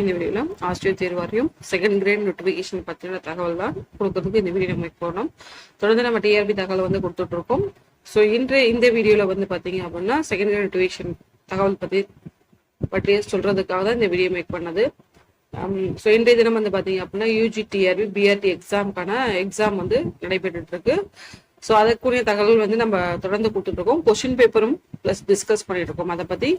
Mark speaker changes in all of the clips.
Speaker 1: இந்த வீடியோவில் ஆசிரியர் தேர்வாரியம் செகண்ட் கிரேட் நோட்டிஃபிகேஷன் பற்றின தகவல் தான் கொடுக்கறதுக்கு இந்த வீடியோ நம்ம போனோம் தொடர்ந்து நம்ம டிஆர்பி தகவல் வந்து கொடுத்துட்டு இருக்கோம். ஸோ இன்றைய இந்த வீடியோவில் வந்து பார்த்தீங்க அப்படின்னா செகண்ட் கிரேட் நோட்டிஃபிகேஷன் தகவல் பற்றி பற்றி சொல்றதுக்காக தான் இந்த வீடியோ மேக் பண்ணது. Um, ஸோ இன்றைய தினம் வந்து பார்த்தீங்க அப்படின்னா யூஜி டிஆர்பி பிஆர்டி எக்ஸாமுக்கான எக்ஸாம் வந்து நடைபெற்று இருக்கு. ஸோ அதற்குரிய தகவல் வந்து நம்ம தொடர்ந்து கொடுத்துட்டு இருக்கோம் கொஷின் பேப்பரும் ப்ளஸ் டிஸ்கஸ் பண்ணிட்டு இருக்கோம் அதை பற்றி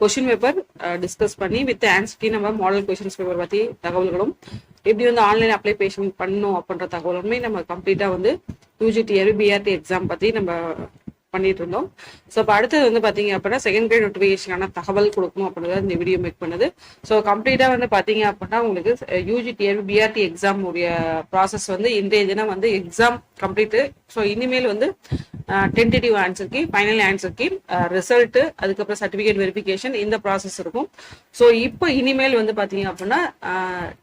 Speaker 1: கொஷின் பேப்பர் டிஸ்கஸ் பண்ணி வித் ஆன்சர்க்கு நம்ம மாடல் கொஷின்ஸ் பேப்பர் பற்றி தகவல்களும் எப்படி வந்து ஆன்லைன் அப்ளிகேஷன் பண்ணணும் அப்படின்ற தகவலுமே நம்ம கம்ப்ளீட்டாக வந்து யூஜிடி பிஆர்டி எக்ஸாம் பற்றி நம்ம பண்ணிட்டு இருந்தோம் ஸோ இப்போ அடுத்தது வந்து பார்த்தீங்க அப்படின்னா செகண்ட் கிரேட் நோட்டிஃபிகேஷனான தகவல் கொடுக்கணும் அப்படின்றத இந்த வீடியோ மேக் பண்ணுது. ஸோ கம்ப்ளீட்டாக வந்து பார்த்தீங்க அப்படின்னா உங்களுக்கு யூஜி டிஆர்பி பிஆர்டி எக்ஸாம் உடைய ப்ராசஸ் வந்து இன்றைய தினம் வந்து எக்ஸாம் கம்ப்ளீட்டு ஸோ இனிமேல் வந்து டென்டேட்டிவ் ஆன்சருக்கு ஃபைனல் ஆன்சருக்கு ரிசல்ட்டு அதுக்கப்புறம் சர்டிஃபிகேட் வெரிஃபிகேஷன் இந்த ப்ராசஸ் இருக்கும். ஸோ இப்போ இனிமேல் வந்து பார்த்தீங்க அப்படின்னா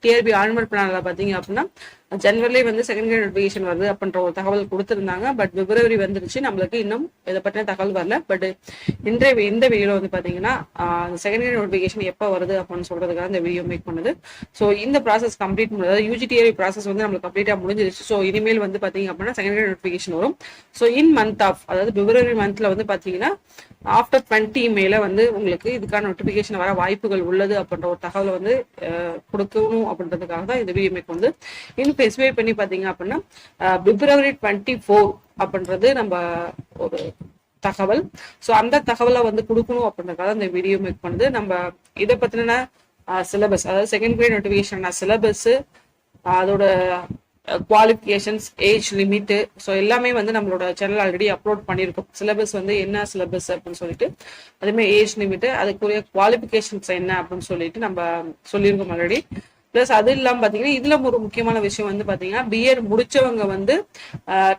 Speaker 1: டிஆர்பி ஆல்மெண்ட் பிளானில் பார்த்தீங்க அப்படின்னா ஜனவரிலே வந்து செகண்ட் கிரேட் நோட்டிஃபிகேஷன் வருது அப்படின்ற ஒரு தகவல் கொடுத்துருந்தாங்க. பட் பிப்ரவரி வந்துருச்சு. நம்மளுக்கு இன்னும் இதை பற்றின தகவல் வரல. பட் இன்றைய இந்த வீடியோவில் வந்து பார்த்தீங்கன்னா செகண்ட் கிரேட் நோட்டிஃபிகேஷன் எப்போ வருது அப்படின்னு சொல்றதுக்காக இந்த வீடியோ மேக் பண்ணுது. ஸோ இந்த ப்ராசஸ் கம்ப்ளீட் பண்ணுறது யூஜிடிஆர் ப்ராசஸ் வந்து நம்மளுக்கு கம்ப்ளீட்டாக முடிஞ்சிருச்சு. ஸோ இனிமேல் வந்து பார்த்தீங்க அப்படின்னா செகண்ட் கிரேட் நோட்டிஃபிகேஷன் வரும். ஸோ இன் மந்த் ஆஃப் அதாவது பிப்ரவரி மந்த்ல வந்து பார்த்தீங்கன்னா ஆஃப்டர் டுவெண்ட்டி மேல வந்து உங்களுக்கு இதுக்கான நோட்டிபிகேஷன் வர வாய்ப்புகள் உள்ளது அப்படின்ற ஒரு தகவலை வந்து கொடுக்கணும் அப்படின்றதுக்காக தான் இந்த வீடியோ மேக் வந்து இன்னும் ஸ்பெசிஃபை பண்ணி பார்த்தீங்க அப்படின்னா பிப்ரவரி டுவெண்ட்டி ஃபோர் அப்படின்றது நம்ம ஒரு தகவல். ஸோ அந்த தகவலை வந்து கொடுக்கணும் அப்படின்றதுக்காக அந்த வீடியோ மேக் பண்ணுது. நம்ம இதை பத்தின சிலபஸ் அதாவது செகண்ட் கிரேட் நோட்டிஃபிகேஷன் சிலபஸ் அதோட குவாலிஃபிகேஷன்ஸ் ஏஜ் லிமிட்டு ஸோ எல்லாமே வந்து நம்மளோட சேனல் ஆல்ரெடி அப்லோட் பண்ணியிருக்கோம். சிலபஸ் வந்து என்ன சிலபஸ் அப்படின்னு சொல்லிட்டு அதுமாதிரி ஏஜ் லிமிட்டு அதுக்குரிய குவாலிஃபிகேஷன்ஸ் என்ன அப்படின்னு சொல்லிட்டு நம்ம சொல்லியிருக்கோம் ஆல்ரெடி ப்ளஸ் அது இல்லாமல் பார்த்தீங்கன்னா இதுல ஒரு முக்கியமான விஷயம் வந்து பார்த்தீங்கன்னா பிஎட் முடிச்சவங்க வந்து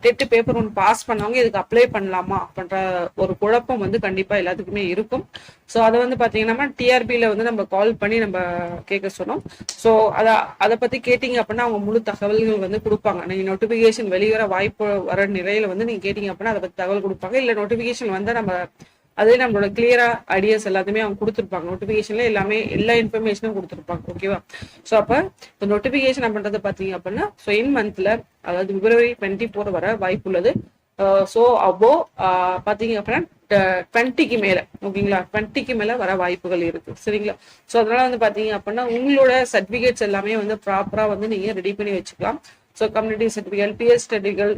Speaker 1: டெட்டு பேப்பர் ஒன்று பாஸ் பண்ணவங்க இதுக்கு அப்ளை பண்ணலாமா அப்படின்ற ஒரு குழப்பம் வந்து கண்டிப்பாக எல்லாத்துக்குமே இருக்கும். ஸோ அதை வந்து பார்த்தீங்கன்னா டிஆர்பியில் வந்து நம்ம கால் பண்ணி நம்ம கேட்க சொன்னோம். ஸோ அதை அதை பற்றி கேட்டிங்க அப்படின்னா அவங்க முழு தகவல்கள் வந்து கொடுப்பாங்க. நீங்கள் நோட்டிஃபிகேஷன் வெளிவர வாய்ப்பு வர நிலையில வந்து நீங்கள் கேட்டிங்க அப்படின்னா அதை பற்றி தகவல் கொடுப்பாங்க. இல்லை நோட்டிஃபிகேஷன் வந்து நம்ம அதே நம்மளோட கிளியரா ஐடியாஸ் எல்லாத்தையுமே அவங்க கொடுத்துருப்பாங்க. நோட்டிபிகேஷன்ல எல்லாமே எல்லா இன்ஃபர்மேஷனும் கொடுத்துருப்பாங்க. ஓகேவா ஸோ அப்போ இந்த நோட்டிபிகேஷன் பண்றது பார்த்தீங்க அப்படின்னா ஸோ இன் மந்த்ல அதாவது பிப்ரவரி டுவெண்ட்டி ஃபோர் வர வாய்ப்பு உள்ளது. Uh, ஸோ அப்போ uh, பார்த்தீங்க அப்படின்னா டுவெண்ட்டிக்கு மேல ஓகேங்களா? டுவெண்ட்டிக்கு மேல வர வாய்ப்புகள் இருக்கு. சரிங்களா? ஸோ அதனால வந்து பாத்தீங்க அப்படின்னா உங்களோட சர்டிபிகேட்ஸ் எல்லாமே வந்து ப்ராப்பரா வந்து நீங்க ரெடி பண்ணி வச்சுக்கலாம். ஸோ கம்யூனிட்டி சர்டிஃபிகேட் பிஎஸ் ஸ்டடிகள்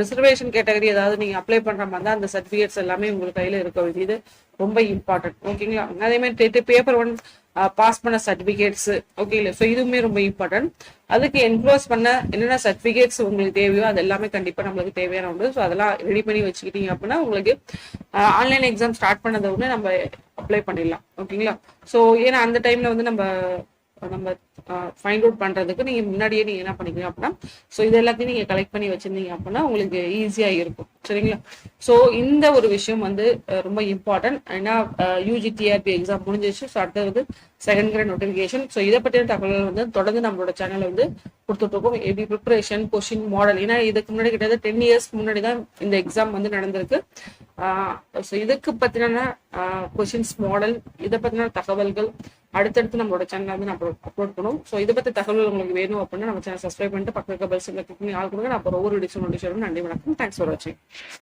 Speaker 1: ரிசர்வேஷன் கேட்டகரி ஏதாவது நீங்கள் அப்ளை பண்ணுற மாதிரி தான் அந்த சர்டிஃபிகேட்ஸ் எல்லாமே உங்களுக்கு கையில் இருக்க வேண்டியது. ரொம்ப இம்பார்ட்டன்ட் ஓகேங்களா அதே மாதிரி டெட்டு பேப்பர் ஒன் பாஸ் பண்ண சர்டிஃபிகேட்ஸ் ஓகேங்களா ஸோ இதுவுமே ரொம்ப இம்பார்ட்டன்ட் அதுக்கு என்க்ளோஸ் பண்ண என்னென்ன சர்டிஃபிகேட்ஸ் உங்களுக்கு தேவையோ அது எல்லாமே கண்டிப்பாக நம்மளுக்கு தேவையான உண்டு. ஸோ அதெல்லாம் ரெடி பண்ணி வச்சுக்கிட்டீங்க அப்படின்னா உங்களுக்கு ஆன்லைன் எக்ஸாம் ஸ்டார்ட் பண்ணதை உடனே நம்ம அப்ளை பண்ணிடலாம். ஓகேங்களா ஸோ ஏன்னா அந்த டைமில் வந்து நம்ம நம்ம ஃபைண்ட் அவுட் பண்றதுக்கு நீங்க முன்னாடியே நீங்க என்ன பண்ணிக்கணும் அப்படின்னா ஸோ இது எல்லாத்தையும் நீங்க கலெக்ட் பண்ணி வச்சிருந்தீங்க அப்படின்னா உங்களுக்கு ஈஸியா இருக்கும். சரிங்களா? ஸோ இந்த ஒரு விஷயம் வந்து ரொம்ப இம்பார்ட்டன்ட் ஏன்னா யூஜி டிஆர்பி எக்ஸாம் முடிஞ்சிச்சு ஸோ அடுத்தது வந்து செகண்ட் கிரேட் நோட்டிஃபிகேஷன் ஸோ இதை பற்றின தகவல்கள் வந்து தொடர்ந்து நம்மளோட சேனலில் வந்து கொடுத்துட்ருக்கோம் எப்படி ப்ரிப்பரேஷன் கொஷின் மாடல் ஏன்னா இதுக்கு முன்னாடி கிட்டத்தட்ட டென் இயர்ஸ்க்கு முன்னாடி தான் இந்த எக்ஸாம் வந்து நடந்திருக்கு. ஸோ இதுக்கு பற்றின கொஷின்ஸ் மாடல் இதை பத்தின தகவல்கள் அடுத்தடுத்து நம்மளோட சேனல் வந்து நம்ம அப்லோட் பண்ணுவோம். ஸோ இதை பற்றி தகவல் உங்களுக்கு வேணும் அப்படின்னா நம்ம சேனல் சப்ஸ்கிரைப் பண்ணிட்டு பக்கத்து பெல் சிம்ல கிளிக் பண்ணி ஆள் கொடுங்க. நான் அப்புறம் ஒவ்வொரு டிஷன் நன்றி வணக்கம். தேங்க்ஸ் ஃபார் வாட்சிங்